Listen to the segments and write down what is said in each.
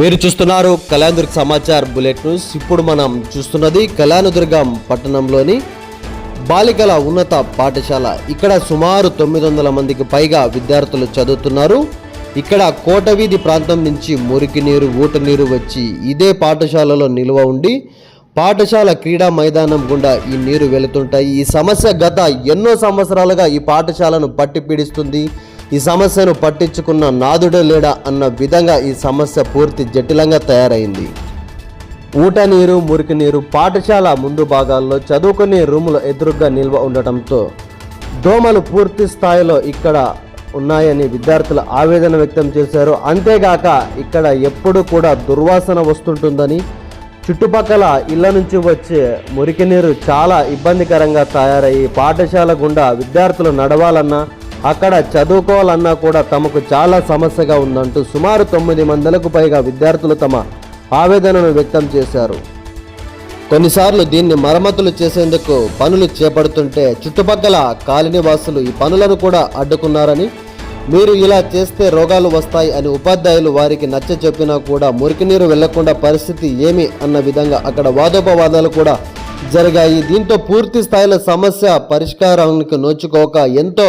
మీరు చూస్తున్నారు Kalyandurg Samachar bullet news. ఇప్పుడు మనం చూస్తున్నది కళ్యాణదుర్గం పట్టణంలోని బాలికల ఉన్నత పాఠశాల. ఇక్కడ సుమారు తొమ్మిది వందల మందికి పైగా విద్యార్థులు చదువుతున్నారు. ఇక్కడ కోటవీధి ప్రాంతం నుంచి మురికి నీరు ఊట నీరు వచ్చి ఇదే పాఠశాలలో నిల్వ ఉండి పాఠశాల క్రీడా మైదానం గుండా ఈ నీరు వెళుతుంటాయి. ఈ సమస్య గత ఎన్నో సంవత్సరాలుగా ఈ పాఠశాలను పట్టి పీడిస్తుంది ఈ సమస్యను పట్టించుకున్న నాదుడే లేడా అన్న విధంగా ఈ సమస్య పూర్తి జటిలంగా తయారైంది. ఊట నీరు మురికి నీరు పాఠశాల ముందు భాగాల్లో చదువుకునే రూములు ఎదురుగా నిల్వ ఉండటంతో దోమలు పూర్తి స్థాయిలో ఇక్కడ ఉన్నాయని విద్యార్థులు ఆవేదన వ్యక్తం చేశారు. అంతేగాక ఇక్కడ ఎప్పుడు కూడా దుర్వాసన వస్తుంటుందని చుట్టుపక్కల ఇళ్ళ నుంచి వచ్చే మురికి నీరు చాలా ఇబ్బందికరంగా తయారయ్యి పాఠశాల గుండా విద్యార్థులు నడవాలన్నా అక్కడ చదువుకోవాలన్నా కూడా తమకు చాలా సమస్యగా ఉందంటూ సుమారు తొమ్మిది మందలకు పైగా విద్యార్థులు తమ ఆవేదనను వ్యక్తం చేశారు. కొన్నిసార్లు దీన్ని మరమ్మతులు చేసేందుకు పనులు చేపడుతుంటే చుట్టుపక్కల కాలనీవాసులు ఈ పనులను కూడా అడ్డుకున్నారని మీరు ఇలా చేస్తే రోగాలు వస్తాయి అని ఉపాధ్యాయులు వారికి నచ్చ చెప్పినా కూడా మురికి నీరు వెళ్ళకుండా పరిస్థితి ఏమి అన్న విధంగా అక్కడ వాదోపవాదాలు కూడా జరిగాయి. దీంతో పూర్తి స్థాయిలో సమస్య పరిష్కారానికి నోచుకోక ఎంతో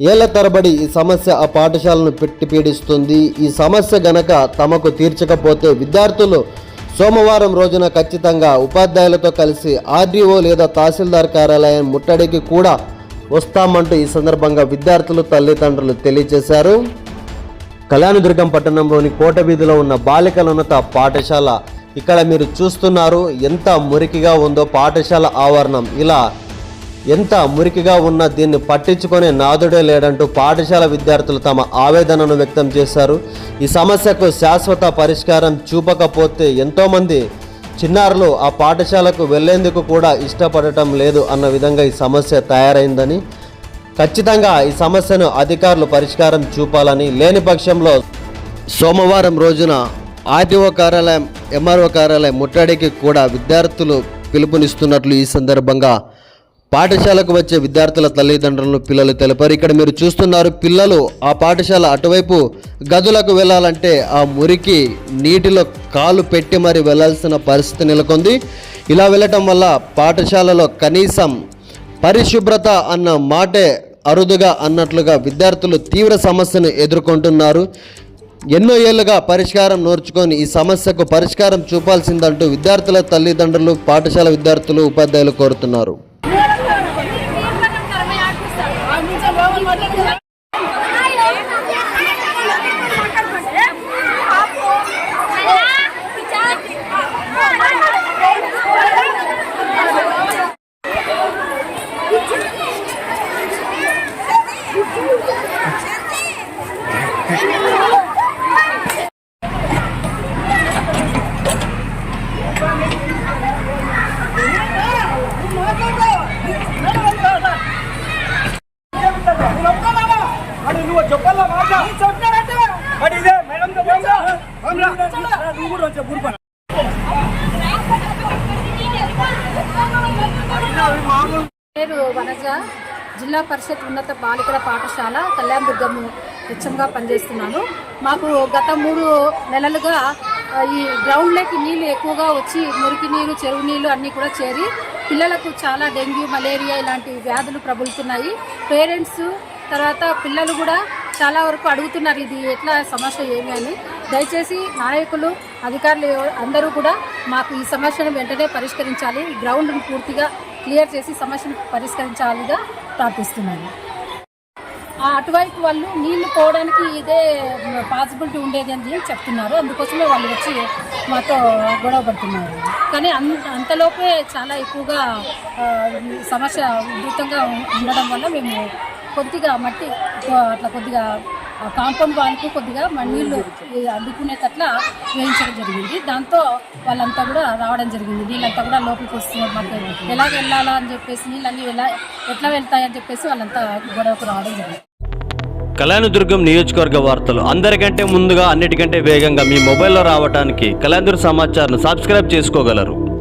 ఏళ్ళ తరబడి ఈ సమస్య ఆ పాఠశాలను పెట్టి పీడిస్తుంది. ఈ సమస్య గనక తమకు తీర్చకపోతే విద్యార్థులు సోమవారం రోజున ఖచ్చితంగా ఉపాధ్యాయులతో కలిసి ఆర్డీఓ లేదా తహసీల్దార్ కార్యాలయం ముట్టడికి కూడా వస్తామంటూ ఈ సందర్భంగా విద్యార్థులు తల్లిదండ్రులు తెలియజేశారు. కళ్యాణదుర్గం పట్టణంలోని కోట వీధిలో ఉన్న బాలికలున్నత పాఠశాల. ఇక్కడ మీరు చూస్తున్నారు ఎంత మురికిగా ఉందో పాఠశాల ఆవరణం. ఇలా ఎంత మురికిగా ఉన్న దీన్ని పట్టించుకునే నాదుడే లేడంటూ పాఠశాల విద్యార్థులు తమ ఆవేదనను వ్యక్తం చేశారు. ఈ సమస్యకు శాశ్వత పరిష్కారం చూపకపోతే ఎంతోమంది చిన్నారులు ఆ పాఠశాలకు వెళ్ళేందుకు కూడా ఇష్టపడటం లేదు అన్న విధంగా ఈ సమస్య తయారైందని ఖచ్చితంగా ఈ సమస్యను అధికారులు పరిష్కారం చూపాలని లేని పక్షంలో సోమవారం రోజున ఆర్టీఓ కార్యాలయం ఎంఆర్ఓ కార్యాలయం ముట్టడికి కూడా విద్యార్థులు పిలుపునిస్తున్నట్లు ఈ సందర్భంగా పాఠశాలకు వచ్చే విద్యార్థుల తల్లిదండ్రులను పిల్లలు తెలిపారు. ఇక్కడ మీరు చూస్తున్నారు పిల్లలు ఆ పాఠశాల అటువైపు గదులకు వెళ్ళాలంటే ఆ మురికి నీటిలో కాలు పెట్టి మరి వెళ్ళాల్సిన పరిస్థితి నెలకొంది. ఇలా వెళ్ళటం వల్ల పాఠశాలలో కనీసం పరిశుభ్రత అన్న మాటే అరుదుగా అన్నట్లుగా విద్యార్థులు తీవ్ర సమస్యను ఎదుర్కొంటున్నారు. ఎన్నో ఏళ్ళుగా పరిష్కారం నోర్చుకొని ఈ సమస్యకు పరిష్కారం చూపాల్సిందంటూ విద్యార్థుల తల్లిదండ్రులు పాఠశాల విద్యార్థులు ఉపాధ్యాయులు కోరుతున్నారు అడి నువ్వు చెప్పాలా మాట అడి ఇదే మేడం నువ్వు కూడా వచ్చా గురుపన పేరు వనజ. జిల్లా పరిషత్ ఉన్నత బాలికల పాఠశాల కళ్యాణదుర్గము హెచ్ఎంగా పనిచేస్తున్నాను. మాకు గత మూడు నెలలుగా ఈ గ్రౌండ్లోకి నీళ్ళు ఎక్కువగా వచ్చి మురికి నీరు చెరువు నీళ్ళు అన్నీ కూడా చేరి పిల్లలకు చాలా డెంగ్యూ మలేరియా ఇలాంటి వ్యాధులు ప్రబలుతున్నాయి. పేరెంట్స్ తర్వాత పిల్లలు కూడా చాలా వరకు అడుగుతున్నారు ఇది ఎట్లా సమస్య ఏమి అని. దయచేసి నాయకులు అధికారులు అందరూ కూడా మాకు ఈ సమస్యను వెంటనే పరిష్కరించాలి. ఈ గ్రౌండ్ను పూర్తిగా క్లియర్ చేసి సమస్యను పరిష్కరించాలిగా ప్రార్థిస్తున్నాను. అటువైపు వాళ్ళు నీళ్ళు పోవడానికి ఇదే పాసిబిలిటీ ఉండేది అని చెప్తున్నారు. అందుకోసమే వాళ్ళు వచ్చి మాతో గొడవ పడుతున్నారు. కానీ అన్ అంతలోపే చాలా ఎక్కువగా సమస్య ఉధృతంగా ఉండడం వల్ల మేము కొద్దిగా మట్టి కొ- అట్లా కొద్దిగా కాంపౌండ్ వాళ్ళకు కొద్దిగా మ- నీళ్ళు ఈ వేయించడం జరిగింది. దాంతో వాళ్ళంతా కూడా రావడం జరిగింది. నీళ్ళంతా కూడా లోపలికి వస్తున్నారు. మాకు ఎలా వెళ్ళాలా అని చెప్పేసి నీళ్ళన్నీ ఎలా ఎట్లా వెళ్తాయని చెప్పేసి వాళ్ళంతా గొడవకు రావడం జరిగింది. కళ్యాణదుర్గం నియోజకవర్గ వార్తలు. అందరికంటే ముందుగా అన్నిటికంటే వేగంగా మీ మొబైల్లో రావడానికి కళ్యాణదుర్గ సమాచారం సబ్స్క్రైబ్ చేసుకోగలరు.